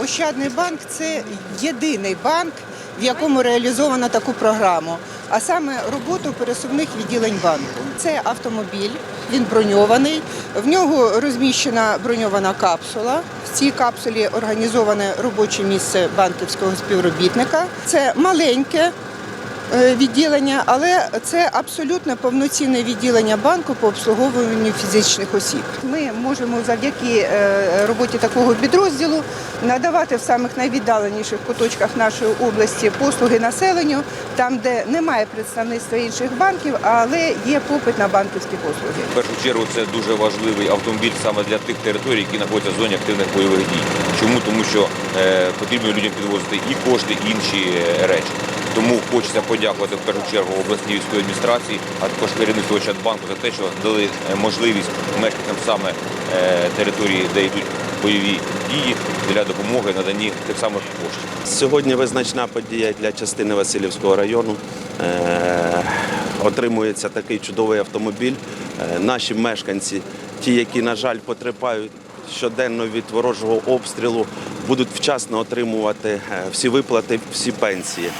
Ощадний банк це єдиний банк, в якому реалізовано таку програму, а саме роботу пересувних відділень банку. Це автомобіль, він броньований. В нього розміщена броньована капсула. В цій капсулі організоване робоче місце банківського співробітника. Це маленьке відділення, але це абсолютно повноцінне відділення банку по обслуговуванню фізичних осіб. Ми можемо завдяки е, роботі такого підрозділу надавати в самих найвіддаленіших куточках нашої області послуги населенню, там, де немає представництва інших банків, але є попит на банківські послуги. В першу чергу це дуже важливий автомобіль саме для тих територій, які знаходяться в зоні активних бойових дій. Чому? Тому що е, потрібно людям підвозити і кошти, і інші е, речі. Тому хочеться подякувати в першу чергу обласній військовій адміністрації, а також керівництву Ощадбанку за те, що дали е, можливість мешканцям саме е, території, де йдуть бойові дії, для допомоги наданні тих самих коштів. Сьогодні визначна подія для частини Васильівського району. Е, Отримується такий чудовий автомобіль. Наші мешканці, ті, які, на жаль, потерпають щоденно від ворожого обстрілу, будуть вчасно отримувати всі виплати, всі пенсії.